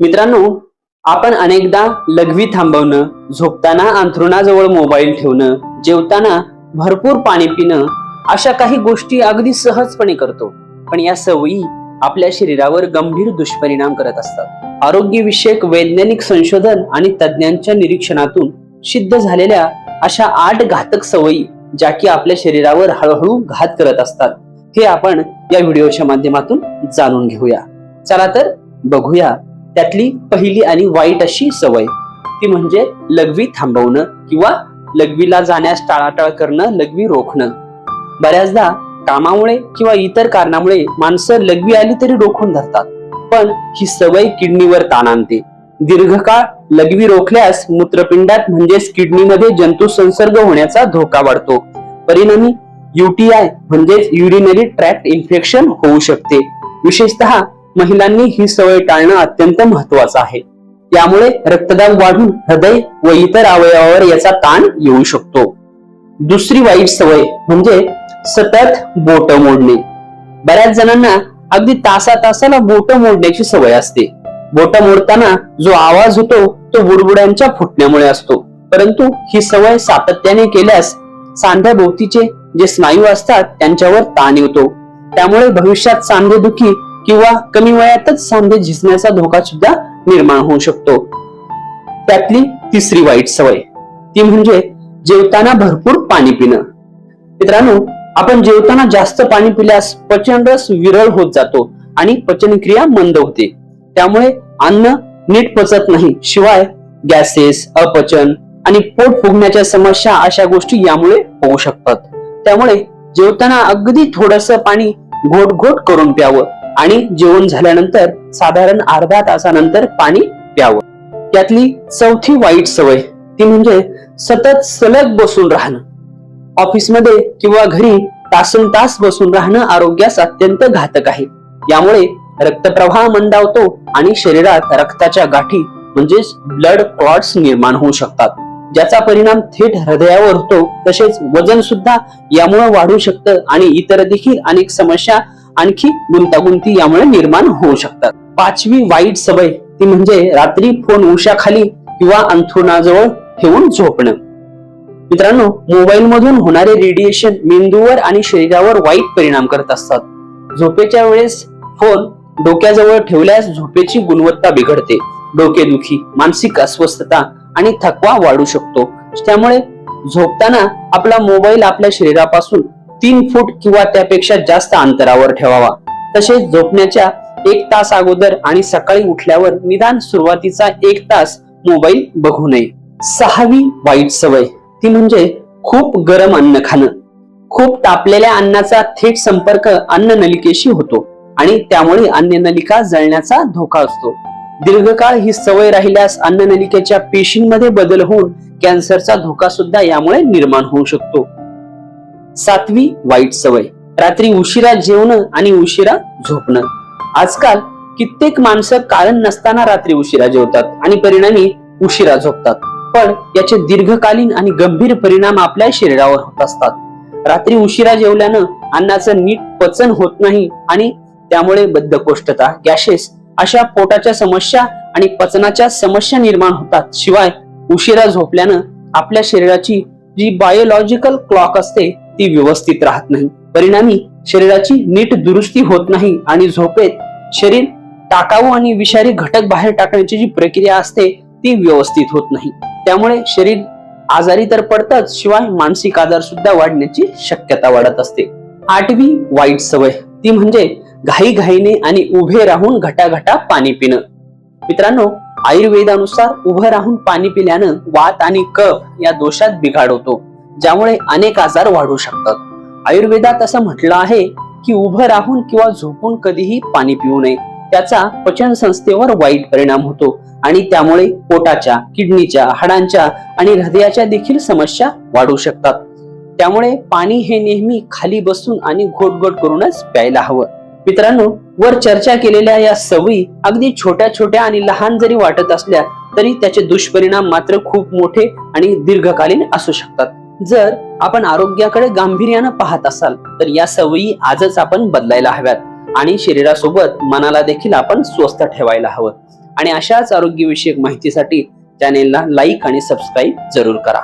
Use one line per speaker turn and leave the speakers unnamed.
मित्रांनो आपण अनेकदा लघवी थांबवणं झोपताना अंथरुणाजवळ मोबाईल ठेवणं जेवताना भरपूर पाणी पिणं अशा काही गोष्टी अगदी सहजपणे करतो. पण या सवयी आपल्या शरीरावर गंभीर दुष्परिणाम करत असतात. आरोग्यविषयक वैज्ञानिक संशोधन आणि तज्ज्ञांच्या निरीक्षणातून सिद्ध झालेल्या अशा आठ घातक सवयी ज्या की आपल्या शरीरावर हळूहळू घात करत असतात हे आपण या व्हिडिओच्या माध्यमातून जाणून घेऊया. चला तर बघूया त्यातली पहिली आणि वाईट अशी सवय. ती म्हणजे लघवी थांबवणं किंवा लघवीला जाण्यास टाळाटाळ करणं लघवी रोखणं. बऱ्याचदा कामामुळे किंवा इतर कारणामुळे माणसं लघवी आली तरी रोखून धरतात. पण ही सवय किडनीवर ताण आणते. दीर्घकाळ लघवी रोखल्यास मूत्रपिंडात म्हणजेच किडनीमध्ये जंतू संसर्ग होण्याचा धोका वाढतो. परिणामी युटीआय म्हणजेच युरिनरी ट्रॅक्ट इन्फेक्शन होऊ शकते. विशेषतः महिलांनी ही सवय टाळणं अत्यंत महत्वाचं आहे. यामुळे रक्तदाब वाढून हृदय व इतर अवयवावर याचा ताण येऊ शकतो. दुसरी वाईट सवय म्हणजे सतत बोट मोडणे. बऱ्याच जणांना अगदी तासा तासाला बोट मोडण्याची सवय असते. बोट मोडताना जो आवाज होतो तो बुडबुड्यांच्या फुटण्यामुळे असतो. परंतु ही सवय सातत्याने केल्यास सांध्याभोवतीचे जे स्नायू असतात त्यांच्यावर ताण येतो. त्यामुळे भविष्यात सांधेदुखी किंवा कमी वयातच सांधे झिजण्याचा धोका सुद्धा निर्माण होऊ शकतो. त्यातली तिसरी वाईट सवय ती म्हणजे जेवताना भरपूर पाणी पिणं. मित्रांनो आपण जेवताना जास्त पाणी पिल्यास पचन रस विरळ होत जातो आणि पचनक्रिया मंद होते. त्यामुळे अन्न नीट पचत नाही. शिवाय गॅसेस अपचन आणि पोट फुगण्याच्या समस्या अशा गोष्टी यामुळे होऊ शकतात. त्यामुळे जेवताना अगदी थोडस पाणी घोट घोट करून प्यावं. आणि जेवण झाल्यानंतर साधारण अर्धा तासानंतर पाणी प्यावं. त्यातली चौथी वाईट सवय ती म्हणजे सतत सलग बसून राहणं. ऑफिसमध्ये किंवा घरी तासन तास बसून राहणं आरोग्यास अत्यंत घातक आहे. यामुळे रक्तप्रवाह मंदावतो आणि शरीरात रक्ताच्या गाठी म्हणजेच ब्लड क्लॉट्स निर्माण होऊ शकतात. ज्याचा परिणाम थेट हृदयावर होतो तसेच वजन सुद्धा यामुळे वाढू शकतं आणि इतर देखील अनेक समस्या आणखी गुंतागुंती यामुळे निर्माण होऊ शकतात. पाचवी वाईट सवय ती म्हणजे रात्री फोन उशाखाली किंवा अंथरुणाजवळ ठेवून झोपणं. मित्रांनो मोबाईल मधून होणारे रेडिएशन मेंदूवर आणि शरीरावर वाईट परिणाम करत असतात. झोपेच्या वेळेस फोन डोक्याजवळ ठेवल्यास झोपेची गुणवत्ता बिघडते. डोकेदुखी मानसिक अस्वस्थता आणि थकवा वाढू शकतो. त्यामुळे झोपताना आपला मोबाईल आपल्या शरीरापासून तीन फूट किंवा त्यापेक्षा जास्त अंतरावर ठेवावा. तसेच झोपण्याच्या एक तास अगोदर आणि सकाळी उठल्यावर निदान सुरुवातीचा एक तास मोबाईल बघू नये. सहावी वाईट सवय. ती म्हणजे खूप गरम अन्न खाणं. खूप तापलेल्या अन्नाचा थेट संपर्क अन्न नलिकेशी होतो आणि त्यामुळे अन्न नलिका जळण्याचा धोका असतो. दीर्घकाळ ही सवय राहिल्यास अन्न नलिकेच्या पेशींमध्ये बदल होऊन कॅन्सरचा धोका सुद्धा यामुळे निर्माण होऊ शकतो. सातवी वाईट सवय. रात्री उशिरा जेवणं आणि उशिरा झोपणं. आजकाल कित्येक माणसं कारण नसताना रात्री उशिरा जेवतात आणि परिणामी उशिरा झोपतात. पण याचे दीर्घकालीन आणि गंभीर परिणाम आपल्या शरीरावर होत असतात. रात्री उशिरा जेवल्यानं अन्नाचं नीट पचन होत नाही आणि त्यामुळे बद्धकोष्ठता गॅसेस अशा पोटाच्या समस्या आणि पचनाच्या समस्या निर्माण होतात. शिवाय उशिरा झोपल्यानं आपल्या शरीराची जी बायोलॉजिकल क्लॉक असते ती व्यवस्थित राहत नाही. परिणामी शरीराची नीट दुरुस्ती होत नाही आणि झोपेत शरीर टाकाऊ आणि विषारी घटक बाहेर टाकण्याची जी प्रक्रिया असते ती व्यवस्थित होत नाही. त्यामुळे शरीर आजारी तर पडतच शिवाय मानसिक आजार सुद्धा वाढण्याची शक्यता वाढत असते. आठवी वाईट सवय. ती म्हणजे घाई घाईने आणि उभे राहून घटाघटा पाणी पिणं. मित्रांनो आयुर्वेदानुसार उभं राहून पाणी पिल्यानं वात आणि कफ या दोषात बिघाड होतो ज्यामुळे अनेक आजार वाढू शकतात. आयुर्वेदात असं म्हटलं आहे की उभं राहून किंवा झोपून कधीही पाणी पिऊ नये. त्याचा पचन संस्थेवर वाईट परिणाम होतो आणि त्यामुळे पोटाच्या किडनीच्या हाडांच्या आणि हृदयाच्या देखील समस्या वाढू शकतात. त्यामुळे पाणी हे नेहमी खाली बसून आणि घोटघोट करूनच प्यायला हवं. मित्रांनो वर चर्चा केलेल्या या सवयी अगदी छोट्या छोट्या आणि लहान जरी वाटत असल्या तरी त्याचे दुष्परिणाम मात्र खूप मोठे आणि दीर्घकालीन असू शकतात. जर आपण आरोग्याकडे गांभीर्यानं पाहत असाल तर या सवयी आजच आपण बदलायला हव्यात आणि शरीरासोबत मनाला देखील आपण स्वस्थ ठेवायला हवं. आणि अशाच आरोग्यविषयक माहितीसाठी चॅनेलला लाईक आणि सबस्क्राईब जरूर करा.